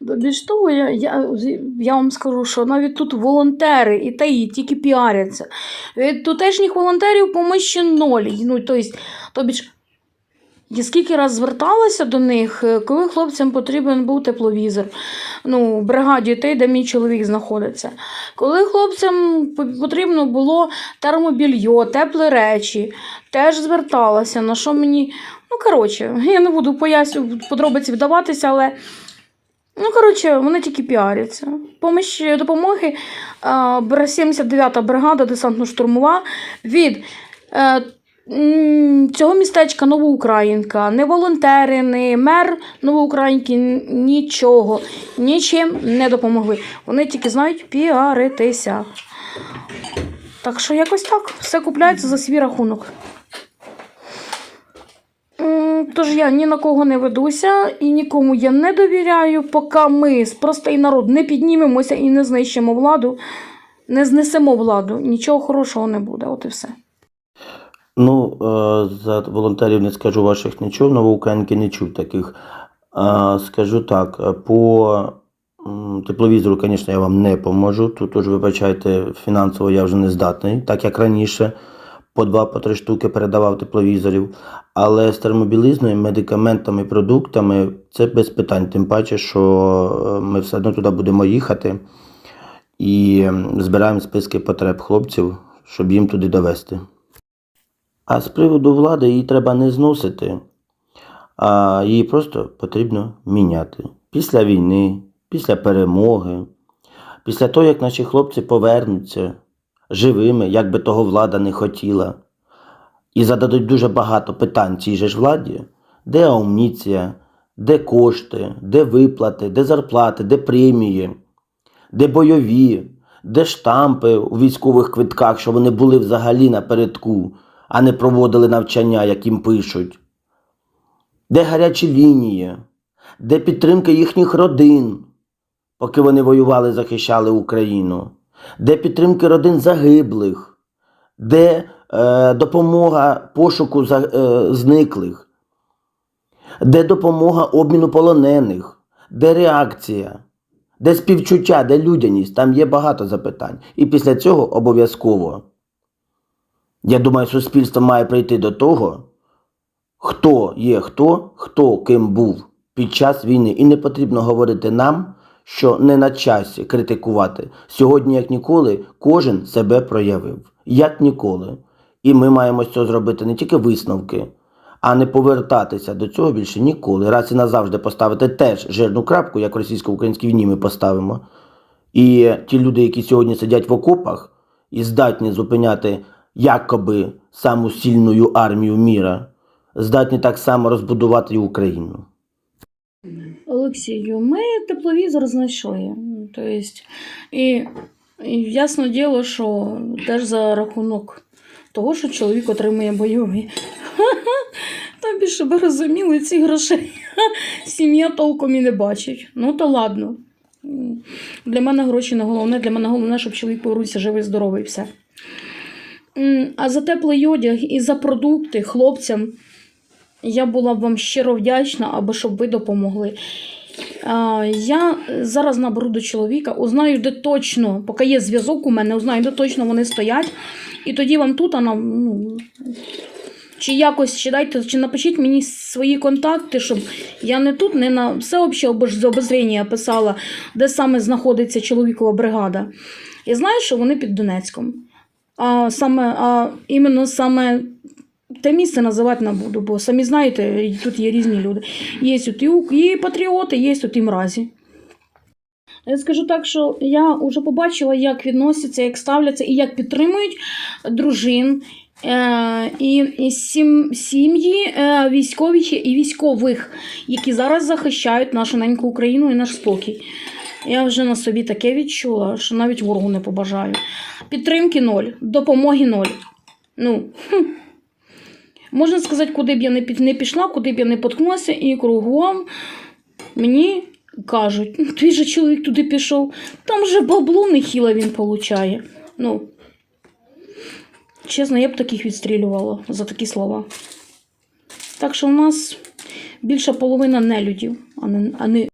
Більш того, я, я, я вам скажу, що навіть тут волонтери і та і тільки піаряться. Від тутешніх волонтерів помощі ноль. Ну, тобто, я скільки раз зверталася до них, е, коли хлопцям потрібен був тепловізор. Ну, в бригаді той, де мій чоловік знаходиться. Коли хлопцям потрібно було термобільйо, теплі речі, теж зверталася, на що мені. Ну, коротше, я не буду поясню подробиці вдаватися, але. Ну, коротше, вони тільки піаряться. Помощ допомоги а, 79-та бригада десантно-штурмова від е, цього містечка Новоукраїнка, не волонтери, не мер Новоукраїнки, нічого, нічим не допомогли. Вони тільки знають піаритися. Так що якось так, все купляється за свій рахунок. Тож я ні на кого не ведуся і нікому я не довіряю, поки ми, простий народ, не піднімемося і не знищимо владу, не знесемо владу, нічого хорошого не буде. От і все. Ну, е, за волонтерів не скажу ваших не чув, новоукраїнки не чув таких. Е, Скажу так, е, по тепловізору, звісно, я вам не поможу. Тут уж, вибачайте, фінансово я вже не здатний, так як раніше по два, по три штуки передавав тепловізорів. Але з термобілизною, медикаментами, продуктами це без питань. Тим паче, що е, ми все одно туди будемо їхати і збираємо списки потреб хлопців, щоб їм туди довести. А з приводу влади її треба не зносити, а її просто потрібно міняти. Після війни, після перемоги, після того, як наші хлопці повернуться живими, як би того влада не хотіла, і зададуть дуже багато питань цій же ж владі, де амуніція, де кошти, де виплати, де зарплати, де премії, де бойові, де штампи у військових квитках, що вони були взагалі напередку, а не проводили навчання, як їм пишуть. Де гарячі лінії, де підтримка їхніх родин, поки вони воювали, захищали Україну, де підтримки родин загиблих, де е, допомога пошуку за, е, зниклих, де допомога обміну полонених, де реакція, де співчуття, де людяність, там є багато запитань. І після цього обов'язково. Я думаю, суспільство має прийти до того, хто є хто, хто ким був під час війни. І не потрібно говорити нам, що не на часі критикувати. Сьогодні, як ніколи, кожен себе проявив. Як ніколи. І ми маємо з цього зробити не тільки висновки, а не повертатися до цього більше ніколи. Раз і назавжди поставити теж жирну крапку, як російсько-українській війні ми поставимо. І ті люди, які сьогодні сидять в окопах і здатні зупиняти якоби саму сильну армію міра, здатні так само розбудувати і Україну. Олексію, ми тепловізор знайшли. Тобто, і, і ясно діло, що теж за рахунок того, що чоловік отримує бойовий. Тобі, щоб ви розуміли, ці грошей сім'я толком і не бачить. Ну, то ладно. Для мене гроші не головне, для мене головне, щоб чоловік повернувся живий, здоровий, все. А за теплий одяг і за продукти хлопцям я була б вам щиро вдячна, аби щоб ви допомогли. Я зараз наберу до чоловіка, узнаю, де точно, поки є зв'язок у мене, узнаю, де точно вони стоять. І тоді вам тут, а нам, ну, чи якось, чи дайте, чи напишіть мені свої контакти, щоб я не тут, не на всеобще обоз- обозріння писала, де саме знаходиться чоловікова бригада. Я знаю, що вони під Донецьком. А саме, а іменно саме те місце називати не буду, бо самі знаєте, тут є різні люди. Є тут і, патріоти, є тут і мразі. Я скажу так, що я вже побачила, як відносяться, як ставляться і як підтримують дружин е, і, і сім, сім'ї е, військові і військових, які зараз захищають нашу неньку Україну і наш спокій. Я вже на собі таке відчула, що навіть ворогу не побажаю. Підтримки ноль, допомоги ноль. Ну, хм. Можна сказати, куди б я не пішла, куди б я не поткнулася, і кругом мені кажуть, «Ну, твій же чоловік туди пішов, там же бабло нехіло він получає. Ну, чесно, я б таких відстрілювала за такі слова. Так що у нас більша половина нелюдів, а не, а не